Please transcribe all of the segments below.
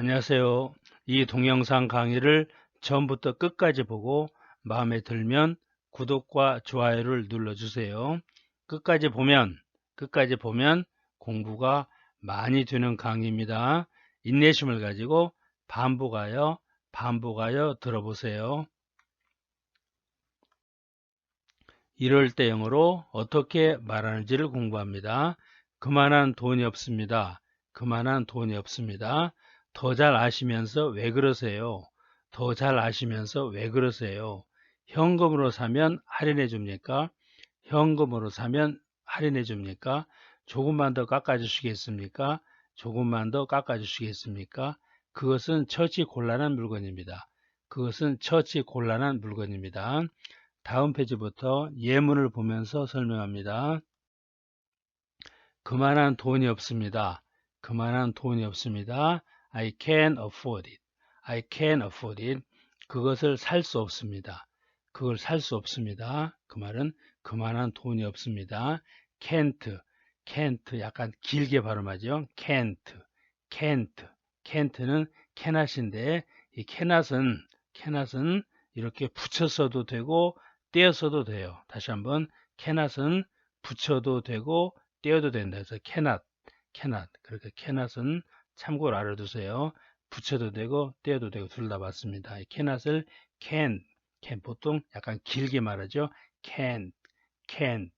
안녕하세요. 이 동영상 강의를 처음부터 끝까지 보고 마음에 들면 구독과 좋아요를 눌러주세요. 끝까지 보면 끝까지 보면 공부가 많이 되는 강의입니다. 인내심을 가지고 반복하여 반복하여 들어보세요. 이럴 때 영어로 어떻게 말하는지를 공부합니다. 그만한 돈이 없습니다. 그만한 돈이 없습니다. 더 잘 아시면서 왜 그러세요? 더 잘 아시면서 왜 그러세요? 현금으로 사면 할인해 줍니까? 현금으로 사면 할인해 줍니까? 조금만 더 깎아 주시겠습니까? 조금만 더 깎아 주시겠습니까? 그것은 처치 곤란한 물건입니다. 그것은 처치 곤란한 물건입니다. 다음 페이지부터 예문을 보면서 설명합니다. 그만한 돈이 없습니다. 그만한 돈이 없습니다. I can't afford it. I can't afford it. 그것을 살 수 없습니다. 그걸 살 수 없습니다. 그 말은 그만한 돈이 없습니다. can't, can't 약간 길게 발음하죠. can't, can't, can't는 cannot인데 이 cannot은 cannot은 이렇게 붙여 써도 되고 떼어 써도 돼요. 다시 한번 cannot은 붙여도 되고 떼어도 된다. 그래서 cannot, cannot. 그렇게 cannot은 참고로 알아두세요. 붙여도 되고 떼어도 되고 둘 다 맞습니다. cannot을 can, can 보통 약간 길게 말하죠. can, can't,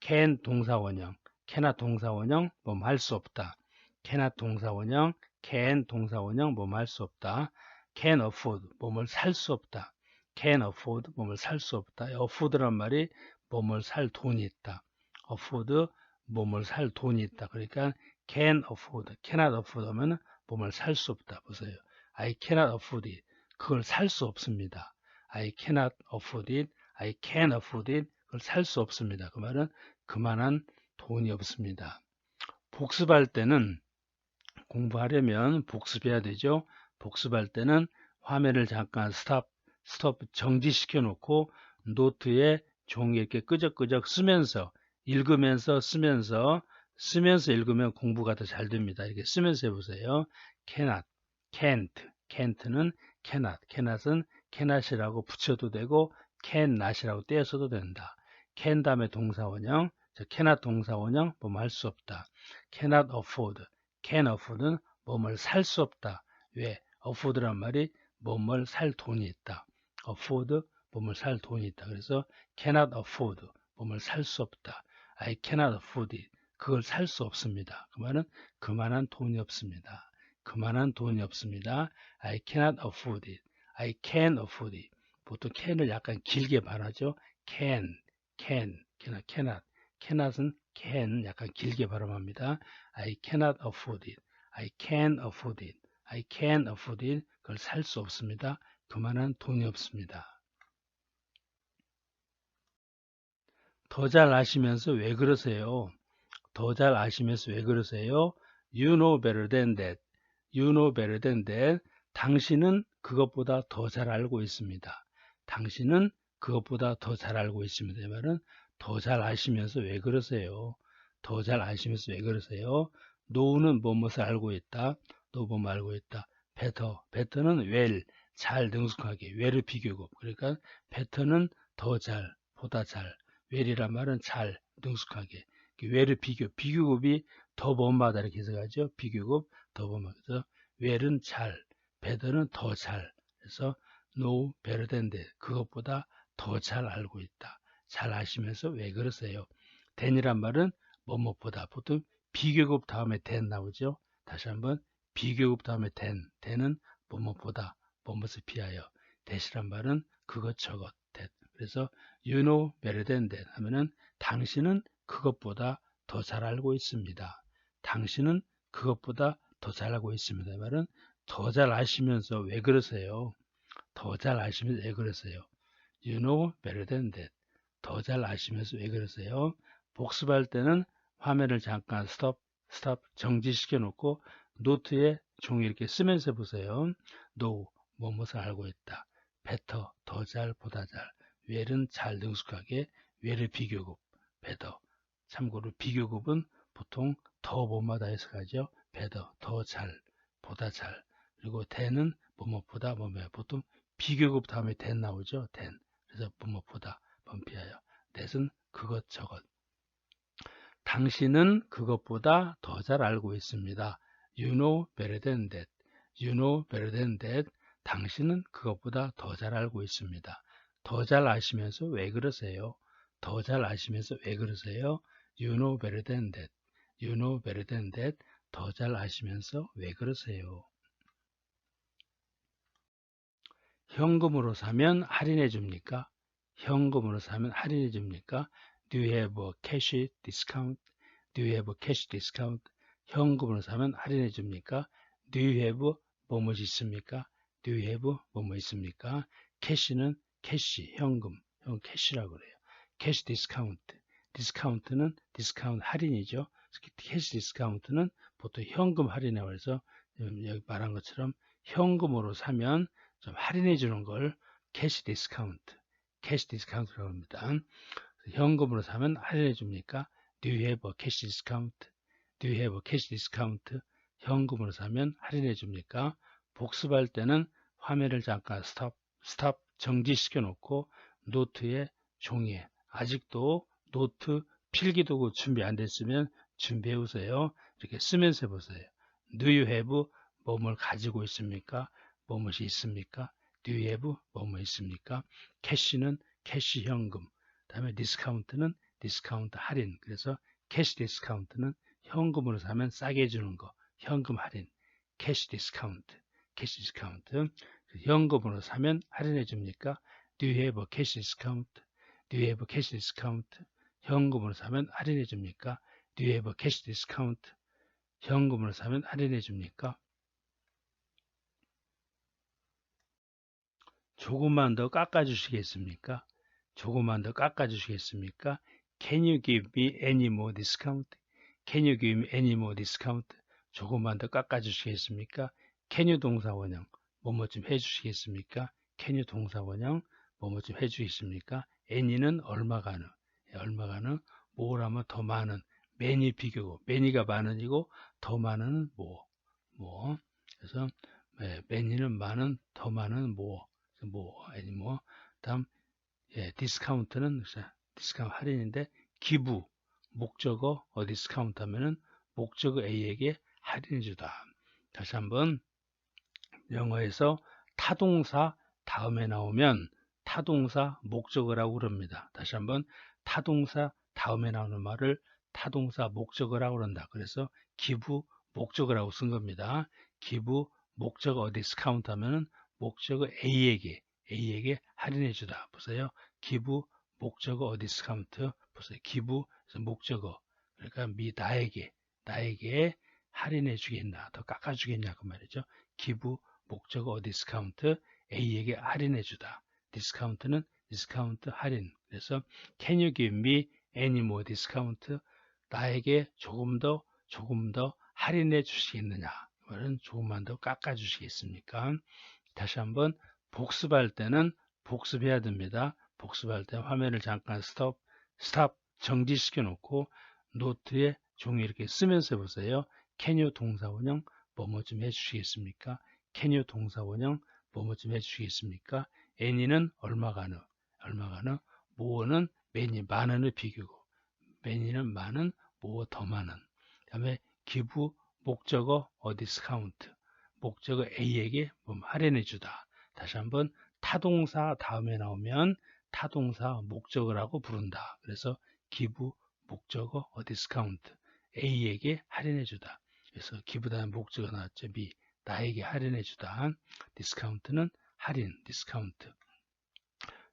can 동사원형, cannot 동사원형 뭐뭐 할 수 없다. cannot 동사원형, can 동사원형 뭐뭐 할 수 없다. can afford 뭐뭘 살수 없다. can afford 뭐뭘 살수 없다. afford란 말이 뭐뭘 살 돈이 있다. afford 뭐뭘 살 돈이 있다. 그러니까 can afford, cannot afford 하면 뭐뭘 살수 없다. 보세요. I cannot afford it. 그걸 살 수 없습니다. I cannot afford it. I can afford it. 그걸 살 수 없습니다. 그 말은 그만한 돈이 없습니다. 복습할 때는 공부하려면 복습해야 되죠. 복습할 때는 화면을 잠깐 스탑, 스톱 정지시켜 놓고 노트에 종이 이렇게 끄적끄적 쓰면서 읽으면서 쓰면서 쓰면서 읽으면 공부가 더 잘 됩니다. 이렇게 쓰면서 해보세요. cannot, can't, can't는 cannot, cannot은 cannot이라고 붙여도 되고 cannot이라고 떼어서도 된다. can 다음에 동사원형, cannot 동사원형 뭐뭐 할수 없다. cannot afford, can afford는 뭐뭘 살 수 없다. 왜? afford란 말이 뭐뭘 살 돈이 있다. afford 뭐뭘 살 돈이 있다. 그래서 cannot afford 뭐뭘 살 수 없다. I cannot afford it. 그걸 살 수 없습니다. 그 말은 그만한 돈이 없습니다. 그만한 돈이 없습니다. I cannot afford it. I can afford it. 보통 can을 약간 길게 말하죠. can, can, cannot, cannot. cannot은 can 약간 길게 발음합니다. I cannot afford it. I can afford it. I can afford it. 그걸 살 수 없습니다. 그만한 돈이 없습니다. 더 잘 아시면서 왜 그러세요? 더 잘 아시면서 왜 그러세요? You know better than that. You know better than that. 당신은 그것보다 더 잘 알고 있습니다. 당신은 그것보다 더 잘 알고 있습니다. 이 말은 더 잘 아시면서 왜 그러세요? 더 잘 아시면서 왜 그러세요? 노우는 뭐뭇을 알고 있다. 너 뭐뭐 알고 있다. better. better는 well, 잘 능숙하게. well의 비교급. 그러니까 better는 더 잘, 보다 잘. well이란 말은 잘, 능숙하게. Well의 비교. 비교급이 더 범하다 이렇게 해석하죠. 비교급 더 범하다. 그래서 well은 잘, better는 더 잘. 그래서 know better than that. 그것보다 더 잘 알고 있다. 잘 아시면서 왜 그러세요? than이란 말은 뭐뭐보다 보통 비교급 다음에 than 나오죠. 다시 한번 비교급 다음에 than, than은 뭐뭐보다 뭐뭇을 피하여 that이란 말은 그것 저것 that. 그래서 you know better than that 하면은 당신은 그것보다 더 잘 알고 있습니다. 당신은 그것보다 더 잘 알고 있습니다. 이 말은 더 잘 아시면서 왜 그러세요? 더 잘 아시면서 왜 그러세요? You know better than that. 더 잘 아시면서 왜 그러세요? 복습할 때는 화면을 잠깐 스톱, 스톱 정지시켜 놓고 노트에 종이 이렇게 쓰면서 보세요. know, 뭐뭇을 알고 있다. better, 더 잘, 보다 잘. well은 잘 능숙하게, well의 비교급, better. 참고로 비교급은 보통 더 뭐마다 해석하죠. better, 더 잘, 보다 잘. 그리고 than은 뭐뭐보다 뭐뭐 보통 비교급 다음에 than 나오죠. than. 그래서 뭐뭐보다 범피하여. that은 그것 저것. 당신은 그것보다 더 잘 알고 있습니다. You know better than that. You know better than that. 당신은 그것보다 더 잘 알고 있습니다. 더 잘 아시면서 왜 그러세요? 더 잘 아시면서 왜 그러세요? You know better than that. You know better than that. 더 잘 아시면서 왜 그러세요? 현금으로 사면 할인해 줍니까? 현금으로 사면 할인해 줍니까? Do you have a cash discount? Do you have a cash discount? 현금으로 사면 할인해 줍니까? Do you have 뭐뭐 있습니까? Do you have 뭐뭐 있습니까? 캐시는 캐시, 현금, 형 캐시라고 그래요. 캐시 디스카운트. 디스카운트는 디스카운트 할인이죠. 캐시 디스카운트는 보통 현금 현금 할인이라고 해서 여기 말한 것처럼 현금으로 사면 좀 할인해 주는 걸 캐시 디스카운트, 캐시 디스카운트라고 합니다. 현금으로 사면 할인해 줍니까? Do you have a cash discount? Do you have a cash discount? 현금으로 사면 할인해 줍니까? 복습할 때는 화면을 잠깐 스탑, 스탑 정지시켜 놓고 노트에 종이에 아직도 노트 필기도구 준비 안 됐으면 준비해 오세요. 이렇게 쓰면서 해보세요. Do you have 뭐뭘 가지고 있습니까? 뭐뭇이 있습니까? Do you have 뭐뭐 있습니까? 캐시는 캐시 현금. 다음에 디스카운트는 디스카운트 할인. 그래서 캐시 디스카운트는 현금으로 사면 싸게 해주는 거. 현금 할인. 캐시 디스카운트. 캐시 디스카운트. 현금으로 사면 할인해 줍니까? Do you have cash discount? Do you have cash discount? 현금으로 사면 할인해 줍니까? Do you have a cash discount? 현금으로 사면 할인해 줍니까? 조금만 더 깎아 주시겠습니까? 조금만 더 깎아 주시겠습니까? Can you give me any more discount? Can you give me any more discount? 조금만 더 깎아 주시겠습니까? Can you 동사 원형 뭐뭐 좀 해주시겠습니까? Can you 동사 원형 뭐뭐 좀 해주시겠습니까? any는 얼마가는 얼마가는 뭐라면 더 많은 many 비교고 many가 많은이고 더 많은 뭐 뭐. 그래서 네, many는 많은 더 많은 뭐뭐 아니 뭐 다음 예, 디스카운트는 디스카운트 할인인데 기부 목적어 어 디스카운트 하면은 목적어 A에게 할인해 주다. 다시 한번 영어에서 타동사 다음에 나오면 타동사 목적어라고 그럽니다. 다시 한번 타동사 다음에 나오는 말을 타동사 목적어라고 그런다. 그래서 기부 목적어라고 쓴 겁니다. 기부 목적어 디스카운트 하면은 목적어 A에게 A에게 할인해 주다. 보세요. 기부 목적어 디스카운트 보세요. 기부 목적어 그러니까 미 나에게 나에게 할인해 주겠나 더 깎아 주겠냐 그 말이죠. 기부 목적어 디스카운트 A에게 할인해 주다. 디스카운트는 디스카운트 할인. 그래서 can you give me any more discount? 나에게 조금 더 조금 더 할인해 주시겠느냐? 말은 조금만 더 깎아 주시겠습니까? 다시 한번 복습할 때는 복습해야 됩니다. 복습할 때 화면을 잠깐 스톱, 스탑 정지시켜 놓고 노트에 종이 이렇게 쓰면서 해보세요. can you 동사원형 뭐뭐 좀 해주시겠습니까? can you 동사원형 뭐뭐 좀 해주시겠습니까? any는 얼마가느, 얼마가느, 뭐는 many, 많은의 비교고, many는 많은, 뭐더 많은. 그 다음에 기부, 목적어, 어디스카운트, 목적어 A에게 뭐 할인해 주다. 다시 한번 타동사 다음에 나오면 타동사 목적어라고 부른다. 그래서 기부, 목적어, 어디스카운트, A에게 할인해 주다. 그래서 기부다는 목적어 나왔죠. B. 나에게 할인해 주다. 디스카운트는 할인, 디스카운트.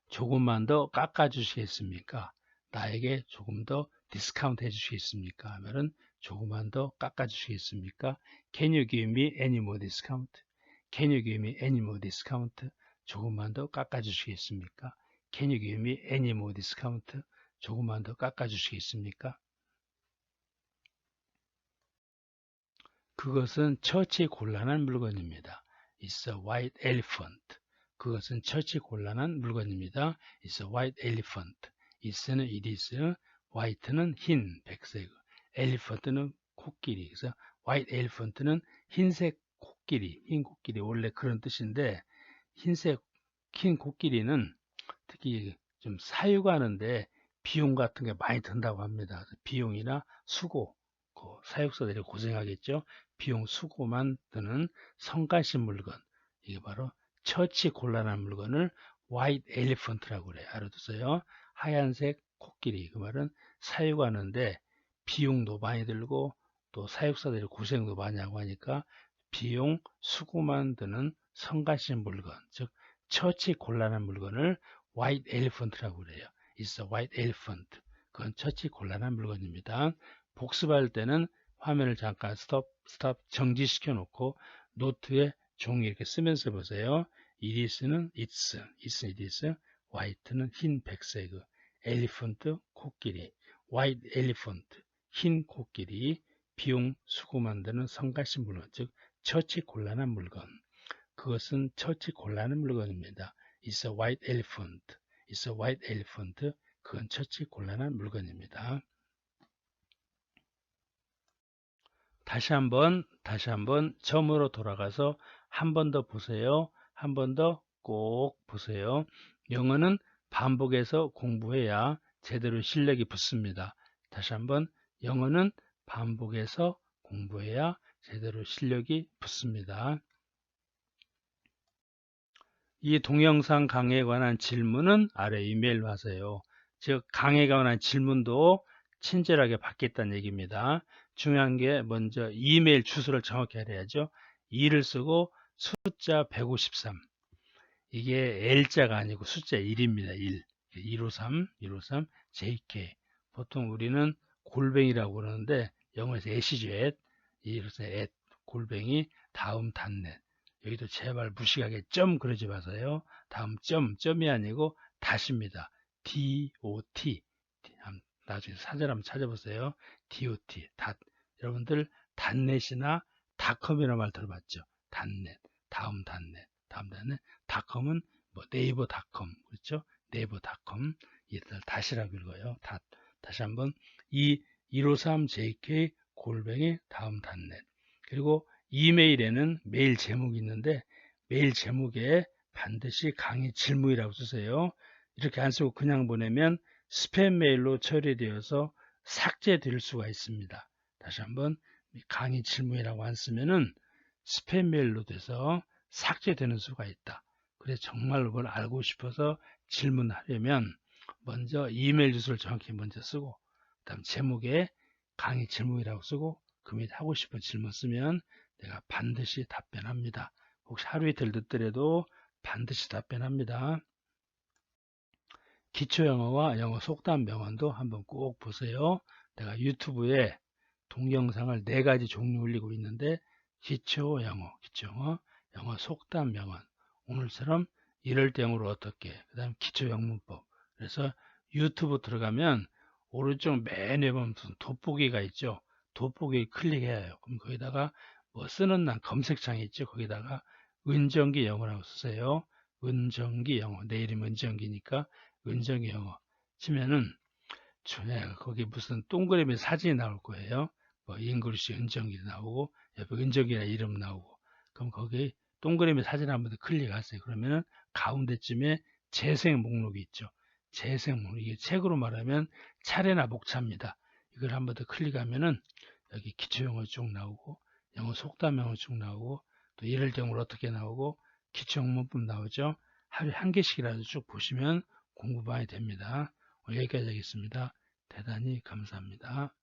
조금만 더 깎아 주시겠습니까? 나에게 조금 더 디스카운트 해 주시겠습니까? 하면은 조금만 더 깎아 주시겠습니까? Can you give me any more discount? Can you give me any more discount? 조금만 더 깎아 주시겠습니까? Can you give me any more discount? 조금만 더 깎아 주시겠습니까? 그것은 처치 곤란한 물건입니다. It's a white elephant. 그것은 처치 곤란한 물건입니다. It's a white elephant. It's는 it is, white는 흰, 백색, elephant는 코끼리. 그래서 white elephant는 흰색 코끼리, 흰 코끼리 원래 그런 뜻인데 흰색 흰 코끼리는 특히 좀 사육하는데 비용 같은 게 많이 든다고 합니다. 비용이나 수고, 그 사육사들이 고생하겠죠. 비용 수고만 드는 성가신 물건. 이게 바로 처치 곤란한 물건을 white elephant라고 그래요. 알아두세요. 하얀색 코끼리. 그 말은 사육하는데 비용도 많이 들고 또 사육사들이 고생도 많이 하고 하니까 비용 수고만 드는 성가신 물건, 즉 처치 곤란한 물건을 white elephant라고 그래요. It's a white elephant. 그건 처치 곤란한 물건입니다. 복습할 때는 화면을 잠깐 스톱, 스톱 정지시켜 놓고 노트에 종이 이렇게 쓰면서 보세요. it's, it's, it is, white는 흰, 백색, elephant, 코끼리, white elephant, 흰 코끼리, 비용 수고 만드는 성가신 물건, 즉 처치 곤란한 물건. 그것은 처치 곤란한 물건입니다. It's a white elephant. It's a white elephant. 그건 처치 곤란한 물건입니다. 다시 한번 다시 한번 처음으로 돌아가서 한 번 더 보세요. 한 번 더 꼭 보세요. 영어는 반복해서 공부해야 제대로 실력이 붙습니다. 다시 한번 영어는 반복해서 공부해야 제대로 실력이 붙습니다. 이 동영상 강의에 관한 질문은 아래 이메일로 하세요. 즉 강의에 관한 질문도 친절하게 받겠다는 얘기입니다. 중요한 게 먼저 이메일 주소를 정확히 알아야죠. 2를 쓰고 숫자 153 이게 L자가 아니고 숫자 1입니다. 1 153 153 JK 보통 우리는 골뱅이라고 그러는데 영어에서 애시죠. 앳 이로서 앳 골뱅이 다음 단넷 여기도 제발 무식하게 점 그러지 마세요. 다음 점 점이 아니고 다시입니다. DOT 나중에 사전 한번 찾아보세요. DOT 닷 여러분들 단넷이나 닷컴이라는 말 들어봤죠? 단넷 다음 단넷 다음 단넷 닷컴은 뭐 네이버 닷컴 그렇죠? 네이버 닷컴 이들 다시라고 읽어요. 닷 다시 한번 이 153jk 골뱅이 다음 단넷 그리고 이메일에는 메일 제목이 있는데 메일 제목에 반드시 강의 질문이라고 쓰세요. 이렇게 안 쓰고 그냥 보내면 스팸 메일로 처리되어서 삭제될 수가 있습니다. 다시 한번 강의 질문이라고 안 쓰면은 스팸 메일로 돼서 삭제되는 수가 있다. 그래서 정말 그걸 알고 싶어서 질문하려면 먼저 이메일 주소를 정확히 먼저 쓰고 그다음 제목에 강의 질문이라고 쓰고 그 밑에 하고 싶은 질문 쓰면 내가 반드시 답변합니다. 혹시 하루 이틀 늦더라도 반드시 답변합니다. 기초영어와 영어 속담 명언도 한번 꼭 보세요. 내가 유튜브에 동영상을 네 가지 종류 올리고 있는데 기초영어, 기초영어, 영어 속담 명언 오늘처럼 이럴 때형으로 어떻게 그 다음 기초영문법 그래서 유튜브 들어가면 오른쪽 맨 위에 보면 무슨 돋보기가 있죠. 돋보기 클릭해야 해요. 그럼 거기다가 뭐 쓰는 난 검색창이 있죠. 거기다가 은정기 영어라고 쓰세요. 은정기 영어. 내 이름 은정기니까 영어. 치면은 거기 무슨 동그라미 사진이 나올 거예요. 뭐 잉글리시 은정기 나오고 옆에 은정기라 이름 나오고 그럼 거기 동그라미 사진 한번 더 클릭하세요. 그러면은 가운데쯤에 재생 목록이 있죠. 재생 목록. 이게 책으로 말하면 차례나 목차입니다. 이걸 한번 더 클릭하면은 여기 기초영어 쭉 나오고 영어 속담 영어 쭉 나오고 또 이럴 경우를 어떻게 나오고 기초영문법 나오죠. 하루에 한 개씩이라도 쭉 보시면 공부 많이 됩니다. 여기까지 하겠습니다. 대단히 감사합니다.